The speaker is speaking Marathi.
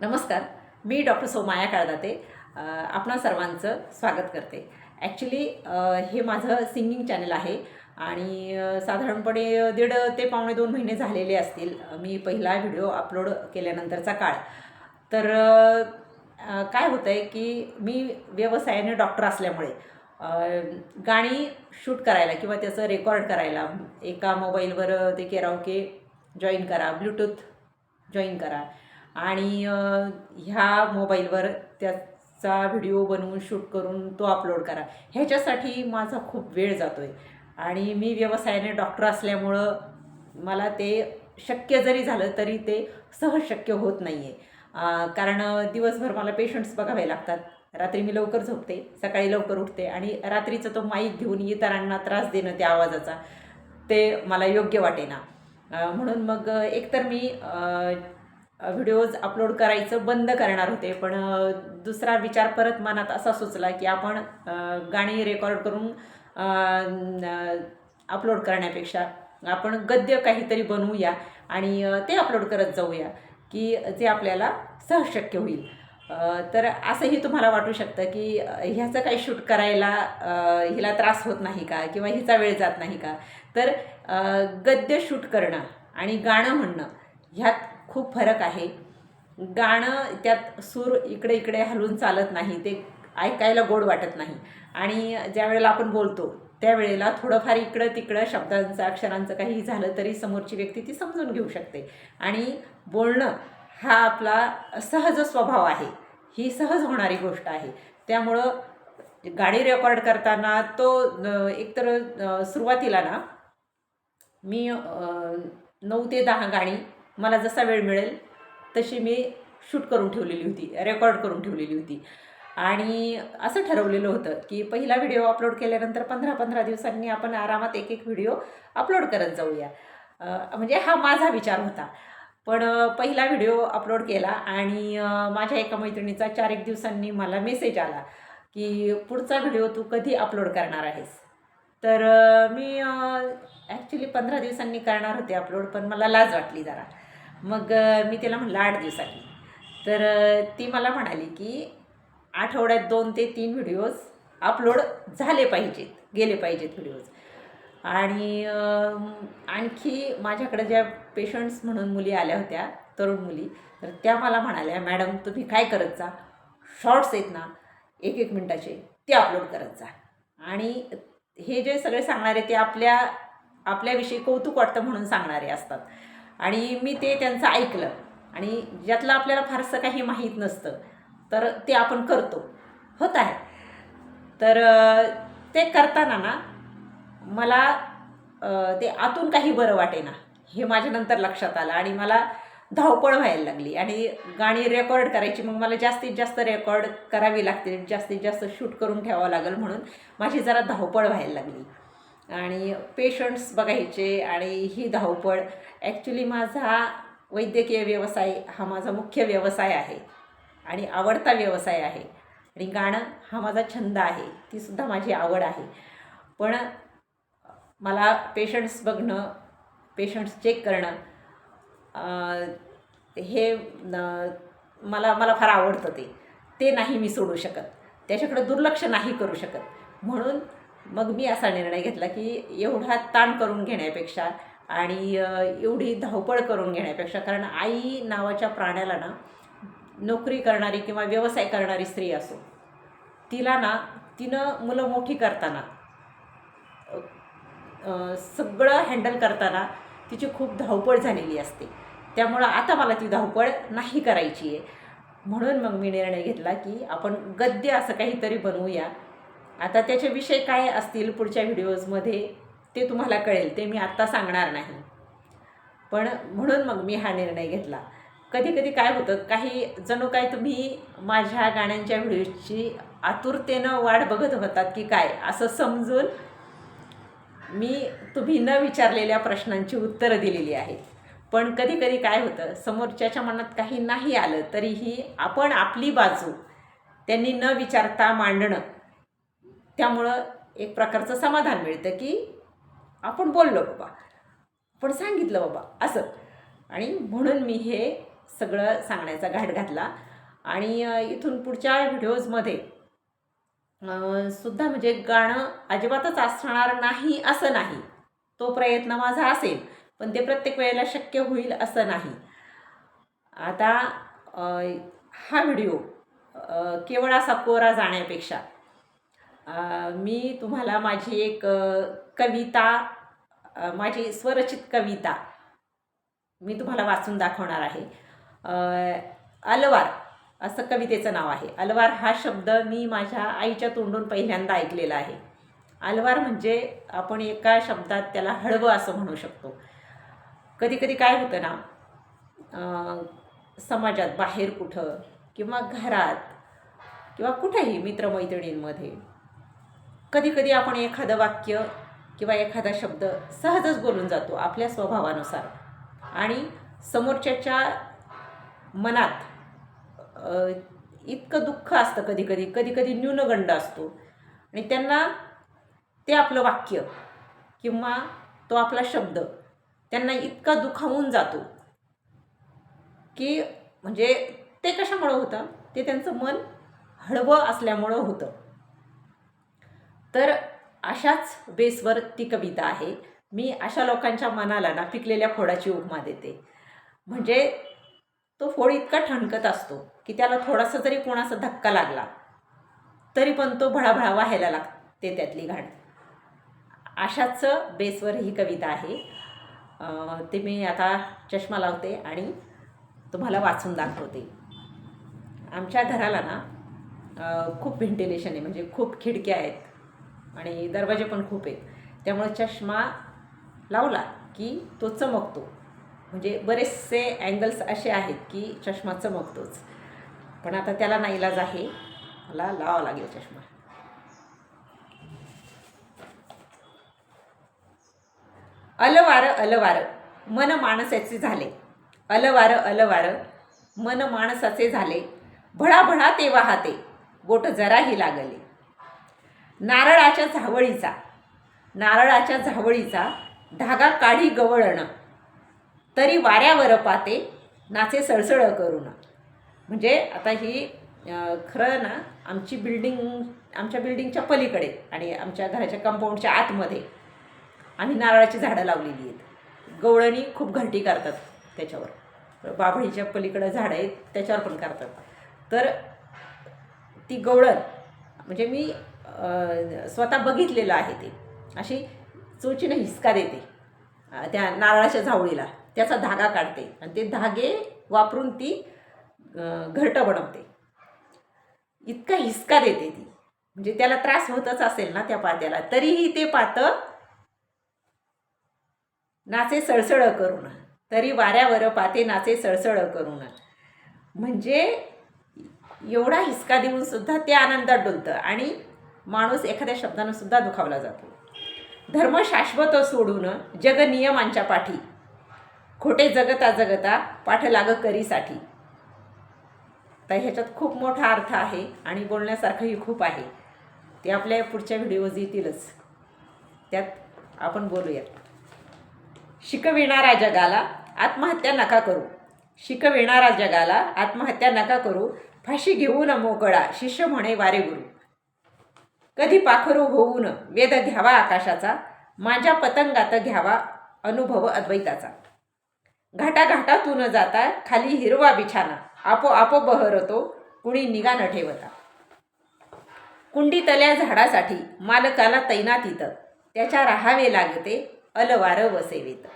नमस्कार मी डॉक्टर सोमाया काळदाते. आपणा सर्वांचं स्वागत करते. ॲक्च्युली हे माझं सिंगिंग चॅनल आहे आणि साधारणपणे दीड ते पावणे दोन महिने झालेले असतील. मी पहिला व्हिडिओ अपलोड केल्यानंतरचा काळ. तर काय होतं आहे की मी व्यवसायाने डॉक्टर असल्यामुळे गाणी शूट करायला किंवा त्याचं रेकॉर्ड करायला एका मोबाईलवर ते केराओके जॉईन करा ब्लूटूथ जॉईन करा. आणि ह्या मोबाईलवर त्याचा व्हिडिओ बनवून शूट करून तो अपलोड करा. ह्याच्यासाठी माझा खूप वेळ जातो आहे आणि मी व्यवसायाने डॉक्टर असल्यामुळं मला ते शक्य जरी झालं तरी ते सहज शक्य होत नाही आहे कारण दिवसभर मला पेशंट्स बघावे लागतात. रात्री मी लवकर झोपते सकाळी लवकर उठते आणि रात्रीचा तो माईक घेऊन इतरांना त्रास देणं त्या आवाजाचा ते मला योग्य वाटेना. म्हणून मग एकतर मी व्हिडिओज अपलोड करायचं बंद करणार होते. पण दुसरा विचार परत मनात असा सुचला की आपण गाणी रेकॉर्ड करून अपलोड करण्यापेक्षा आपण गद्य काहीतरी बनवूया आणि ते अपलोड करत जाऊया की जे आपल्याला सहज शक्य होईल. तर असंही तुम्हाला वाटू शकतं की ह्याचं काही शूट करायला हिला त्रास होत नाही का? किंवा हिचा वेळ जात नाही का? तर गद्य शूट करणं आणि गाणं म्हणणं ह्यात खूप फरक आहे. गाणं त्यात सूर इकडे इकडे हलवून चालत नाही ते ऐकायला गोड वाटत नाही. आणि ज्या वेळेला आपण बोलतो त्यावेळेला थोडंफार इकडं तिकडं शब्दांचं अक्षरांचं काही झालं तरी समोरची व्यक्ती ती समजून घेऊ शकते. आणि बोलणं हा आपला सहज स्वभाव आहे. ही सहज होणारी गोष्ट आहे. त्यामुळं गाणी रेकॉर्ड करताना तो एकतर सुरुवातीला ना मी नऊ ते दहा गाणी मला जसा वेळ मिळेल तशी मी शूट करून ठेवलेली होती रेकॉर्ड करून ठेवलेली होती. आणि असं ठरवलेलं होतं की पहिला व्हिडिओ अपलोड केल्यानंतर पंधरा पंधरा दिवसांनी आपण आरामात एक एक व्हिडिओ अपलोड करत जाऊया. म्हणजे हा माझा विचार होता. पण पहिला व्हिडिओ अपलोड केला आणि माझ्या एका मैत्रिणीचा चार एक दिवसांनी मला मेसेज आला की पुढचा व्हिडिओ तू कधी अपलोड करणार आहेस? तर मी ॲक्च्युली पंधरा दिवसांनी करणार होते अपलोड पण मला लाज वाटली जरा. मग मी तिला म्हणलं आठ दिवसांनी. तर ती मला म्हणाली की आठवड्यात दोन ते तीन व्हिडिओज अपलोड झाले पाहिजेत गेले पाहिजेत व्हिडिओज. आणि आणखी माझ्याकडे ज्या पेशंट्स म्हणून मुली आल्या होत्या तरुण मुली तर त्या मला म्हणाल्या मॅडम तुम्ही काय करत जा? शॉर्ट्स आहेत ना एक एक मिनटाचे ते अपलोड करत जा. आणि हे जे सगळे सांगणारे ते आपल्या आपल्याविषयी कौतुक वाटतं म्हणून सांगणारे असतात. आणि मी ते त्यांचं ऐकलं. आणि ज्यातलं आपल्याला फारसं काही माहीत नसतं तर ते आपण करतो. होत आहे. तर ते करताना ना मला ते आतून काही बरं वाटेना हे माझ्यानंतर लक्षात आलं आणि मला धावपळ व्हायला लागली. आणि गाणी रेकॉर्ड करायची मग मला जास्तीत जास्त रेकॉर्ड करावी लागते जास्तीत जास्त शूट करून ठेवावं लागेल म्हणून माझी जरा धावपळ व्हायला लागली. आणि पेशंट्स बघायचे आणि ही धावपळ. ॲक्च्युली माझा वैद्यकीय व्यवसाय हा माझा मुख्य व्यवसाय आहे आणि आवडता व्यवसाय आहे. आणि गाणं हा माझा छंद आहे. तीसुद्धा माझी आवड आहे. पण मला पेशंट्स बघणं पेशंट्स चेक करणं हे मला मला फार आवडतं ते. ते नाही मी सोडू शकत. त्याच्याकडे दुर्लक्ष नाही करू शकत. म्हणून मग मी असा निर्णय घेतला की एवढा ताण करून घेण्यापेक्षा आणि एवढी धावपळ करून घेण्यापेक्षा कारण आई नावाच्या प्राण्याला ना नोकरी करणारी किंवा व्यवसाय करणारी स्त्री असो तिला ना तिनं मुलं मोठी करताना सगळं हँडल करताना तिची खूप धावपळ झालेली असते. त्यामुळं आता मला ती धावपळ नाही करायची आहे. म्हणून मग मी निर्णय घेतला की आपण गद्य असं काहीतरी बनवूया. आता त्याचे विषय काय असतील पुढच्या व्हिडिओजमध्ये ते तुम्हाला कळेल. ते मी आत्ता सांगणार नाही. पण म्हणून मग मी हा निर्णय घेतला. कधी कधी काय होतं काही जणू काय तुम्ही माझ्या गाण्यांच्या व्हिडिओची आतुरतेनं वाट बघत होतात की काय असं समजून मी तुम्ही न विचारलेल्या प्रश्नांची उत्तरं दिलेली आहेत. पण कधी कधी काय होतं समोरच्याच्या मनात काही नाही आलं तरीही आपण आपली बाजू त्यांनी न विचारता मांडणं त्यामुळं एक प्रकारचं समाधान मिळतं की आपण बोललो बाबा आपण सांगितलं बाबा असं. आणि म्हणून मी हे सगळं सांगण्याचा घाट घातला. आणि इथून पुढच्या व्हिडिओजमध्ये सुद्धा म्हणजे गाणं अजिबातच असणार नाही असं नाही. तो प्रयत्न माझा असेल पण ते प्रत्येक वेळेला शक्य होईल असं नाही. आता हा व्हिडिओ केवळ असा कोरा जाण्यापेक्षा मी तुम्हाला माझी एक कविता माझी स्वरचित कविता मी तुम्हाला वाचून दाखवणार आहे. अलवार असं कवितेचं नाव आहे. अलवार हा शब्द मी माझ्या आईच्या तोंडून पहिल्यांदा ऐकलेला आहे. अलवार म्हणजे आपण एका शब्दात त्याला हळवं असं म्हणू शकतो. कधी कधी काय होतं ना समाजात बाहेर कुठं किंवा घरात किंवा कुठेही मित्रमैत्रिणींमध्ये कधीकधी आपण एखादं वाक्य किंवा एखादा शब्द सहजच बोलून जातो आपल्या स्वभावानुसार. आणि समोरच्याच्या मनात इतकं दुःख असतं कधीकधी कधीकधी न्यूनगंड असतो. आणि त्यांना ते आपलं वाक्य किंवा तो आपला शब्द त्यांना इतका दुखावून जातो की म्हणजे ते कशामुळं होतं? ते त्यांचं मन हळवं असल्यामुळं होतं. तर अशाच बेसवर ती कविता आहे. मी अशा लोकांच्या मनाला ना पिकलेल्या फोडाची उपमा देते. म्हणजे तो फोड इतका ठणकत असतो की त्याला थोडासा जरी कोणाचा धक्का लागला तरी पण तो भळाभळा व्हायला लागते त्यातली घाण. अशाच बेसवर ही कविता आहे. ते मी आता चष्मा लावते आणि तुम्हाला वाचून दाखवते. आमच्या घराला ना खूप व्हेंटिलेशन आहे. म्हणजे खूप खिडक्या आहेत. आणि दरवाजे पण खूप आहेत. त्यामुळे चष्मा लावला की तो चमकतो. म्हणजे बरेचसे अँगल्स असे आहेत की चष्मा चमकतोच. पण आता त्याला नाईलाज आहे. मला लावावा लागेल चष्मा. अलवार अलवार मन माणसाचे झाले. अलवार अलवार मन माणसाचे झाले. भडाभडा ते वाहते बोट जराही लागले. नारळाच्या झावळीचा. नारळाच्या झावळीचा धागा काढी गवळणं. तरी वाऱ्यावर पाते नाचे सळसळ करून. म्हणजे आता ही खरं ना आमची बिल्डिंग आमच्या बिल्डिंगच्या पलीकडे आणि आमच्या घराच्या कंपाऊंडच्या आतमध्ये आम्ही नारळाची झाडं लावलेली आहेत. गवळणी खूप घंटी करतात त्याच्यावर. बाभळीच्या पलीकडं झाडं आहेत त्याच्यावर पण करतात. तर ती गवळण म्हणजे मी स्वतः बघितलेलं आहे ते. अशी चोचीनं हिसका देते. त्या नारळाच्या झावळीला. त्याचा धागा काढते. आणि ते धागे वापरून ती घरटं बनवते. इतका हिसका देते ती. म्हणजे त्याला त्रास होतच असेल ना त्या पात्याला. तरीही ते पातं नाचे सळसळ करून. तरी वाऱ्यावर पाते नाचे सळसळ करून. म्हणजे एवढा हिसका देऊन सुद्धा ते आनंदात डोलतं. आणि माणूस एखाद्या शब्दानं सुद्धा दुखावला जातो. धर्म शाश्वत सोडून जग नियमांच्या पाठी खोटे जगता जगता पाठ लाग करीसाठी तर ह्याच्यात खूप मोठा अर्थ आहे आणि बोलण्यासारखंही खूप आहे. ते आपल्या पुढच्या व्हिडिओज येतीलच. त्यात आपण बोलूयात. शिकविणारा जगाला आत्महत्या नका करू. शिकविणारा जगाला आत्महत्या नका करू. फाशी घेऊन मोकळा शिष्य म्हणे वारे गुरु कधी पाखरू होऊन वेद घ्यावा आकाशाचा माझ्या पतंगात घ्यावा अनुभव अद्वैताचा. घाटाघाटातून जाता खाली हिरवा बिछाना आपोआपो बहरतो कुणी निगा न ठेवता. कुंडीतल्या झाडासाठी मालकाला तैनातीत त्याच्या राहावे लागते अलवार वसेवेत.